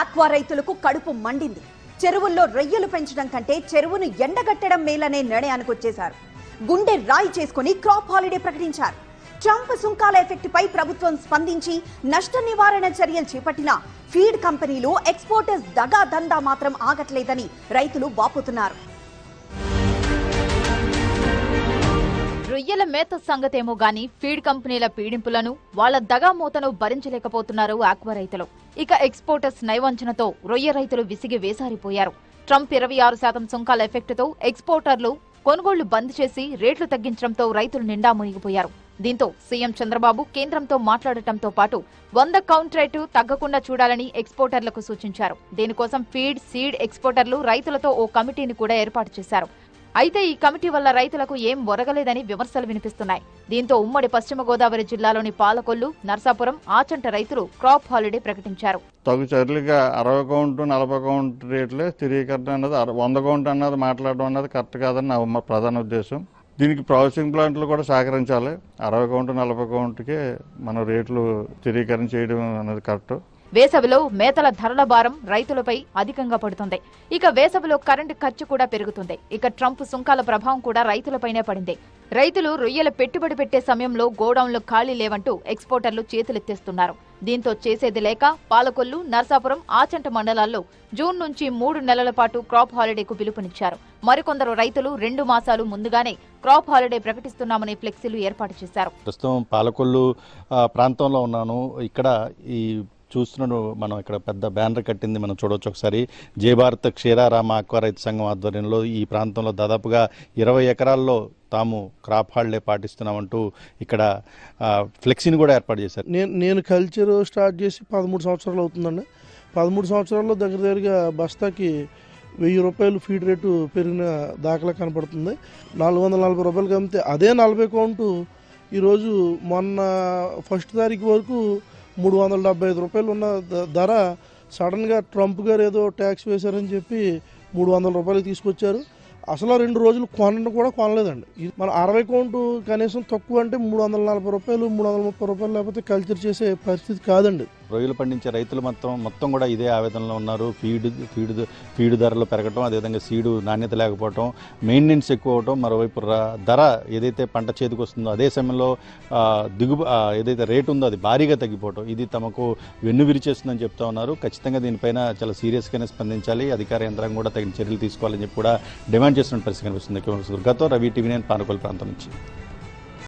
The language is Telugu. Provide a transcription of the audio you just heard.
ఆక్వా రైతులకు కడుపు మండింది. చెరువుల్లో రొయ్యలు పెంచడం కంటే చెరువును ఎండగట్టడం మేలనే నిర్ణయానికి వచ్చేశారు. గుండె రాయి చేసుకుని క్రాప్ హాలిడే ప్రకటించారు. ట్రంప్ సుంకాల ఎఫెక్ట్ పై ప్రభుత్వం స్పందించి నష్ట నివారణ చర్యలు చేపట్టిన ఫీడ్ కంపెనీలు ఎక్స్పోర్టర్స్ దగా దందా మాత్రం ఆగట్లేదని రైతులు వాపోతున్నారు. రొయ్యల మేత సంగతేమో గాని ఫీడ్ కంపెనీల పీడింపులను వాళ్ళ దగా మూతను భరించలేకపోతున్నారు ఆక్వా రైతులు. ఇక ఎక్స్పోర్టర్స్ నైవంచనతో రొయ్య రైతులు విసిగి వేసారిపోయారు. ట్రంప్ ఇరవై ఆరు శాతం సుంకాల ఎఫెక్టుతో ఎక్స్పోర్టర్లు కొనుగోళ్ళు బంద్ చేసి రేట్లు తగ్గించడంతో రైతులు నిండా మునిగిపోయారు. దీంతో సీఎం చంద్రబాబు కేంద్రంతో మాట్లాడటంతో పాటు వంద కౌంట్ రేటు తగ్గకుండా చూడాలని ఎక్స్పోర్టర్లకు సూచించారు. దీనికోసం ఫీడ్ సీడ్ ఎక్స్పోర్టర్లు రైతులతో ఓ కమిటీని కూడా ఏర్పాటు చేశారు. అయితే ఈ కమిటీ వల్ల రైతులకు ఏం ఒరగలేదని విమర్శలు వినిపిస్తున్నాయి. దీంతో ఉమ్మడి పశ్చిమ గోదావరి జిల్లాలోని పాలకొల్లు నర్సాపురం ఆచంట రైతులు క్రాప్ హాలిడే ప్రకటించారు. తగు చర్యలుగా అరవై కౌంట్ నలభై కౌంట్ రేట్లే స్థిరీకరణ అన్నది వంద కౌంట్ అన్నది మాట్లాడడం అన్నది కరెక్ట్ కాదని నా ప్రధాన ఉద్దేశం. దీనికి ప్రాసెసింగ్ ప్లాంట్లు కూడా సహకరించాలి. అరవై కౌంట్ నలభై కౌంట్కే మన రేట్లు స్థిరీకరణ చేయడం అన్నది కరెక్ట్. వేసవిలో మేతల ధరల భారం రైతులపై అధికంగా పడుతుంది. ఇక వేసవిలో కరెంటు ఖర్చు కూడా పెరుగుతుంది. ఇక ట్రంప్ సుంకాల ప్రభావం కూడా రైతులపైనే పడింది. రైతులు రొయ్యల పెట్టుబడి పెట్టే సమయంలో గోడౌన్లు ఖాళీ లేవంటూ ఎక్స్పోర్టర్లు చేతులెత్తేస్తున్నారు. దీంతో చేసేది లేక పాలకొల్లు నర్సాపురం ఆచంట మండలాల్లో జూన్ నుంచి మూడు నెలల పాటు క్రాప్ హాలిడేకు పిలుపునిచ్చారు. మరికొందరు రైతులు రెండు మాసాలు ముందుగానే క్రాప్ హాలిడే ప్రకటిస్తున్నామని ఫ్లెక్సీలు ఏర్పాటు చేశారు. ప్రస్తుతం పాలకొల్లు ప్రాంతంలో ఉన్నాను. ఇక్కడ ఈ చూస్తున్నాడు. మనం ఇక్కడ పెద్ద బ్యానర్ కట్టింది మనం చూడవచ్చు ఒకసారి. జయభారత్ క్షీరారామ ఆక్వా రైతు సంఘం ఆధ్వర్యంలో ఈ ప్రాంతంలో దాదాపుగా ఇరవై ఎకరాల్లో తాము క్రాప్ హాలిడే పాటిస్తున్నామంటూ ఇక్కడ ఫ్లెక్సీని కూడా ఏర్పాటు చేశారు. నేను నేను కల్చర్ స్టార్ట్ చేసి పదమూడు సంవత్సరాలు అవుతుందండి. పదమూడు సంవత్సరాల్లో దగ్గర దగ్గరగా బస్తాకి వెయ్యి రూపాయలు ఫీడ్ రేటు పెరిగిన దాఖలా కనపడుతుంది. నాలుగు వందల నలభై రూపాయలు అమ్మితే అదే నలభై కౌంటు ఈరోజు మొన్న ఫస్ట్ తారీఖు వరకు మూడు వందల డెబ్బై ఐదు రూపాయలు ఉన్న ధర. సడన్గా ట్రంప్ గారు ఏదో ట్యాక్స్ వేశారని చెప్పి మూడు వందల రూపాయలు తీసుకొచ్చారు. అసలు రెండు రోజులు కొనను కూడా కొనలేదండి. ఇది మన అరవై కౌంటు కనీసం తక్కువ అంటే మూడు వందల నలభై రూపాయలు మూడు వందల ముప్పై రూపాయలు లేకపోతే కల్చర్ చేసే పరిస్థితి కాదండి. రొయ్యలు పండించే రైతులు మొత్తం మొత్తం కూడా ఇదే ఆవేదనలో ఉన్నారు. ఫీడ్ ఫీడ్ ఫీడ్ ధరలు పెరగటం అదేవిధంగా సీడు నాణ్యత లేకపోవటం మెయింటెనెన్స్ ఎక్కువ అవటం మరోవైపు ధర ఏదైతే పంట చేతికి వస్తుందో అదే సమయంలో దిగు ఏదైతే రేటు ఉందో అది భారీగా తగ్గిపోవటం ఇది తమకు వెన్ను విరిచేస్తుందని చెప్తా ఉన్నారు. ఖచ్చితంగా దీనిపైన చాలా సీరియస్గానే స్పందించాలి. అధికార యంత్రాంగం కూడా తగిన చర్యలు తీసుకోవాలని చెప్పి కూడా డిమాండ్ చేస్తున్న పరిస్థితి కనిపిస్తుంది. కేవలం దుర్గాతో రవి టీవీ నేను పానకొల్ ప్రాంతం నుంచి.